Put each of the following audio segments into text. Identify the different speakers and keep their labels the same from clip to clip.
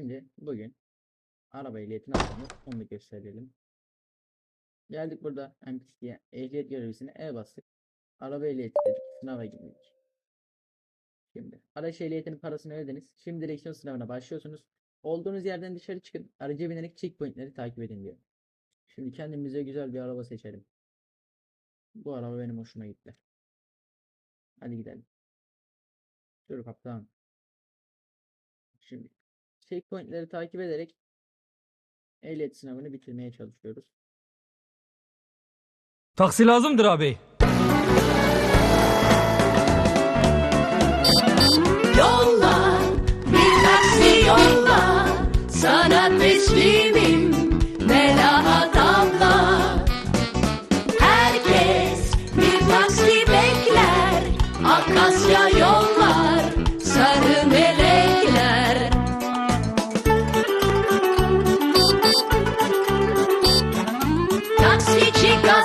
Speaker 1: Şimdi bugün araba ehliyetini aldığımız onu gösterelim. Geldik burada MPC'ye ehliyet görevlisine E bastık. Araba ehliyeti dedik. Sınava girdik. Şimdi araç ehliyetinin parasını ödediniz. Şimdi direksiyon sınavına başlıyorsunuz. Olduğunuz yerden dışarı çıkın. Araca binerek checkpointleri takip edin diyor. Şimdi kendimize güzel bir araba seçelim. Bu araba benim hoşuma gitti. Hadi gidelim. Dur kaptan. Şimdi checkpointleri takip ederek ehliyet sınavını bitirmeye çalışıyoruz.
Speaker 2: Taksi lazımdır abi.
Speaker 3: Yolla, bir taksi yolla, sana teslimim Melahat abla. Herkes bir taksi bekler, Akasya yollar, sarı melekler.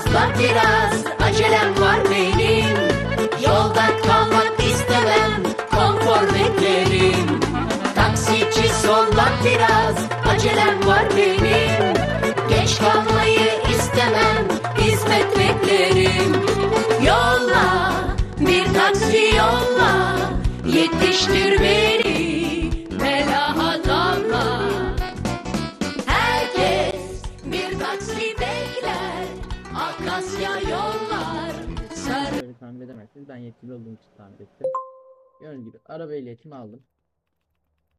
Speaker 3: Gazla biraz, acelem var benim. Yolda kalmak istemem, konfor beklerim. Taksici solla biraz, acelem var benim. Geç kalmayı istemem, hizmet beklerim. Yolla, bir taksi yolla, yetiştir beni, Melahat. Herkes bir taksi bekler, Akasya yollar, sarı
Speaker 1: tahmin edemezsiniz. Ben yetkili olduğum için tahmin ettim. Gördüğünüz gibi araba ehliyetimi aldım.